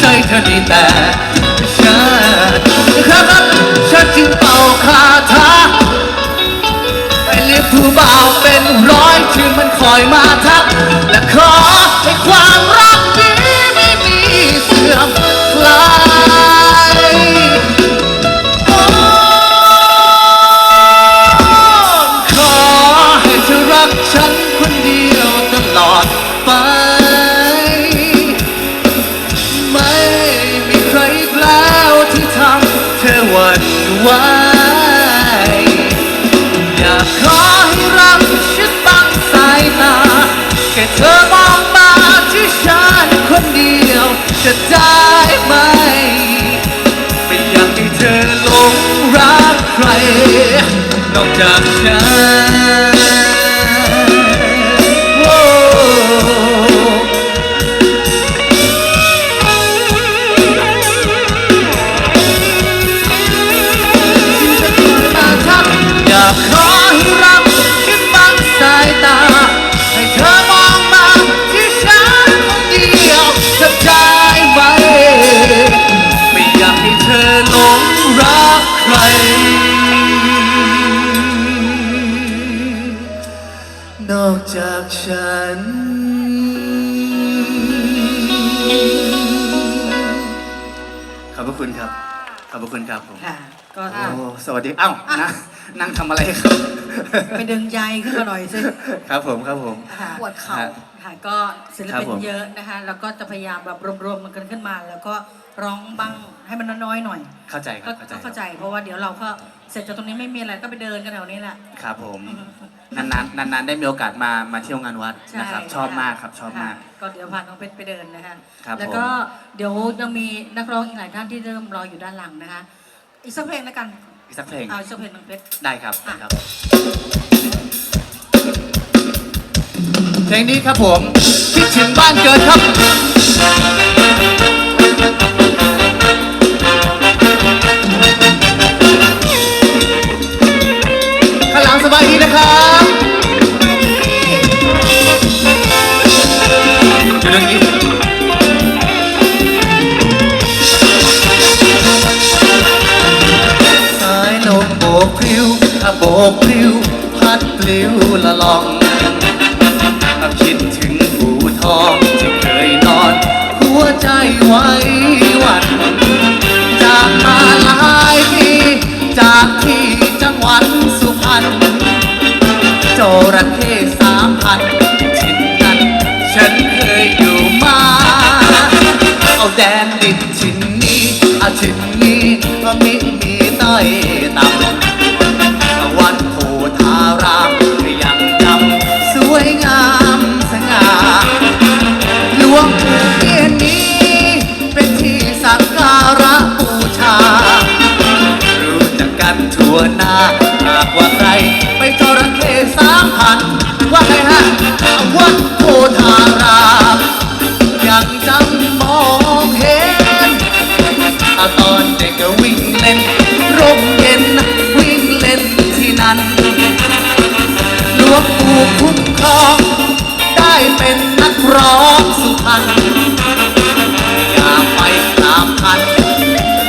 ใจเธอดีแต่ฉันครับฉันจึงเป่าคาถาให้เรียกผู้บ่าวเป็นร้อยที่มันคอยมาทักและขอให้ความ ไหวอยากขอให้รักฉันบังสายตา แค่เธอมองมาที่ฉันคนเดียว จะได้ไหม ไม่อยากให้เธอหลงรักใคร นอกจากฉัน ใคร นอกจากฉัน ขอบพระคุณครับ ขอบพระคุณครับผมค่ะก็ โอ้สวัสดี เอ้านะ นั่งทำอะไรครับ ไปดึงใยขึ้นมาหน่อยสิครับผมครับผม ค่ะปวดเข่าฮะค่ะก็ศิลครับปินผมเยอะนะคะ แล้วก็จะพยายามแบบรวมๆมันกันขึ้นมา แล้วก็ร้องบ้างให้มันน้อยๆหน่อยเข้าใจคก็รับเข้าใจก็เข้าใจ เพราะว่าเดี๋ยวเราก็เสร็จจากตรงนี้ไม่มีอะไรก็ไปเดินกันแถวนี้แหละ ครับผมนานๆนานๆได้มีโอกาสมามาเที่ยวงานวัดใช่นะครับ ชอบมากครับชอบมาก ค่ะก็เดี๋ยวพาน้องเพชรไปเดินนะคะครับแล้วก็เดี๋ยวยังมีนักร้องอีกหลายท่านที่เริ่มรออยู่ด้านหลังนะคะ อีกสักเพลงแล้วกันอีก สักเพลง เอาอีกสักเพลงน้องเพชรได้ครับได้อะครับ เพลงนี้ครับผมคิดถึงบ้านเกิดครับ ข้างหลังสบายดีนะครับอยู่ตรงนี้ บกพลิ้วพัดปลิวละลองคิดถึงภูทองที่เคยนอน หัวใจไว้วันจากมาหลายปีจากที่จังหวัดสุพรรณจระเข้สามพันทินนั้นฉันเคยอยู่มา เอาแดนดินทินนี้อาทินนี้มิมีต้อยต่ำ คุ้มครอง ได้เป็นนักร้องสุพรรณอย่าไปตามพัน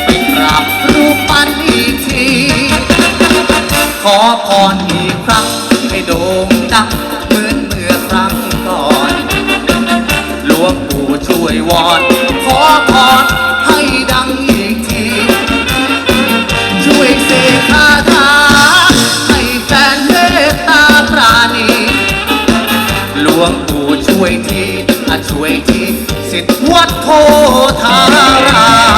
ไปกราบรูปปั้นอีกที ขอพรอีกครั้งให้โด่งดังเหมือนเมื่อครั้งก่อน หลวงปู่ช่วยวอน วงปู่ช่วยทีอาช่วยทีสิทธิวัดโพธาราม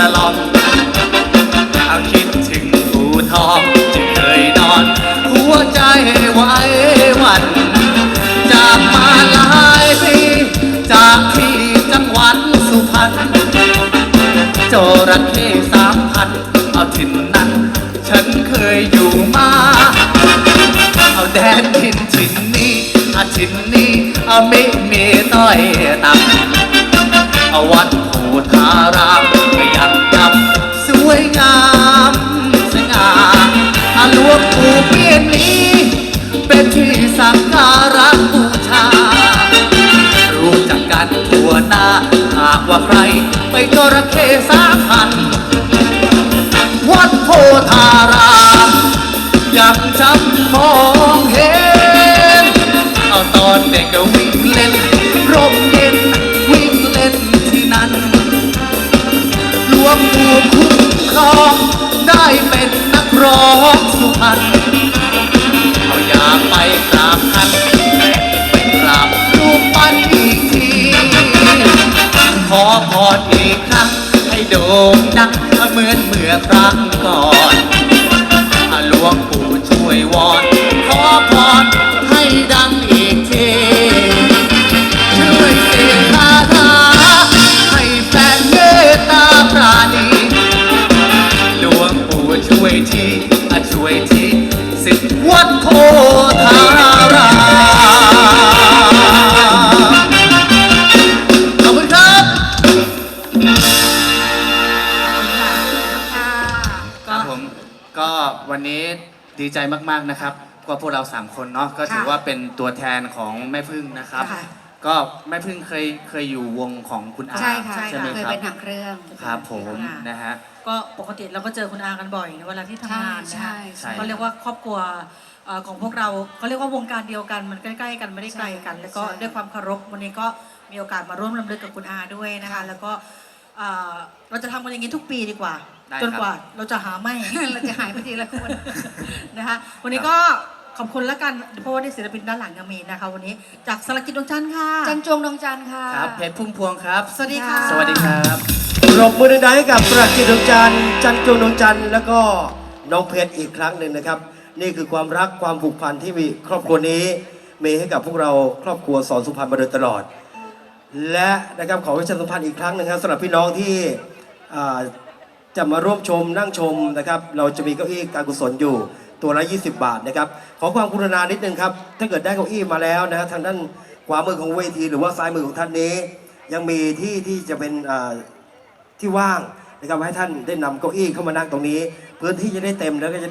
ละลองเอาคิดถึงภูทองที่เคยนอน หัวใจไว้หวันจากมาหลายปีจากที่จังหวัดสุพรรณจระเข้สามพันเอาถิ่นนั้น ฉันเคยอยู่มา เอาแดนทินถิ่นนี้อาถิ่นนี้เอาไม่มีต้อยต่ำเอาวัดโพธาราม วยงามสง่าอาหลวงปู่เพียนนี้ เป็นที่สักการะบูชา รู้จักกันทัวหน้า หากว่าใครไปจระเข้สาพันาบท่านไปกราบรูปปั้นอีกที ขอพรอีกครั้งให้โด่งดังเหมือนเมื่อครั้งก่อน มากๆนะครับก็พวกเรา3คนเนาะก็ถือว่าเป็นตัวแทนของแม่พึ่งนะครับ ค่ะก็แม่พึ่งเคยเคยอยู่วงของคุณอาใช่ค่ะใช่ใช่ไหมเคยครับเป็นหางเครื่อง ครับผมค่ะ นะฮะ ก็ปกติเราก็เจอคุณอากันบ่อยในเวลาที่ทำงานนะใช่คะใช่ ก็เรียกว่าครอบครัวเอ่อของพวกเราเขาเรียกว่าวงการเดียวกันมันใกล้ๆกันไม่ได้ไกลกัน แล้วก็ใช่ด้วยความเคารพวันนี้ก็มีโอกาสมาร่วมรำลึกกับคุณอาด้วยนะคะ แล้วก็ เอ่อเราจะทำกันอย่างนี้ทุกปีดีกว่า ได้จนกว่าเราจะหาไม่ เราจะหายไปทีละคน นะคะวันนี้ก็ขอบคุณแล้วกันเพราะว่าได้ศิลปินด้านหลังยังมีนะคะ วันนี้จากสลักจิตดวงจันทร์ค่ะ จันจงดวงจันทร์ค่ะ ครับเพชรพุ่มพวงครับ สวัสดีค่ะ สวัสดีครับปรบมือดังๆให้กับประจิตดวงจันทร์จันทร์จงดวงจันทร์แล้วก็น้องเพชรอีกครั้งหนึ่งนะครับ นี่คือความรักความผูกพันที่มีครอบครัวนี้มีให้กับพวกเราครอบครัวสอนสุพรรณมาโดยตลอด และนะครับขอประชาสัมพันธ์อีกครั้งหนึงครับสำหรับพี่น้องที่จะมาร่วมชมนั่งชมนะครับ เราจะมีเก้าอี้การกุศลอยู่ตัวละ 20 บาทนะครับ ขอความกรุณานิดนึงครับ ถ้าเกิดได้เก้าอี้มาแล้วนะครับทางด้านขวามือของเวที หรือว่าซ้ายมือของท่านนี้ ยังมีที่ที่จะเป็นที่ว่างนะครับให้ท่านได้นำเก้าอี้เข้ามานั่งตรงนี้ พื้นที่จะได้เต็มแล้วก็จะ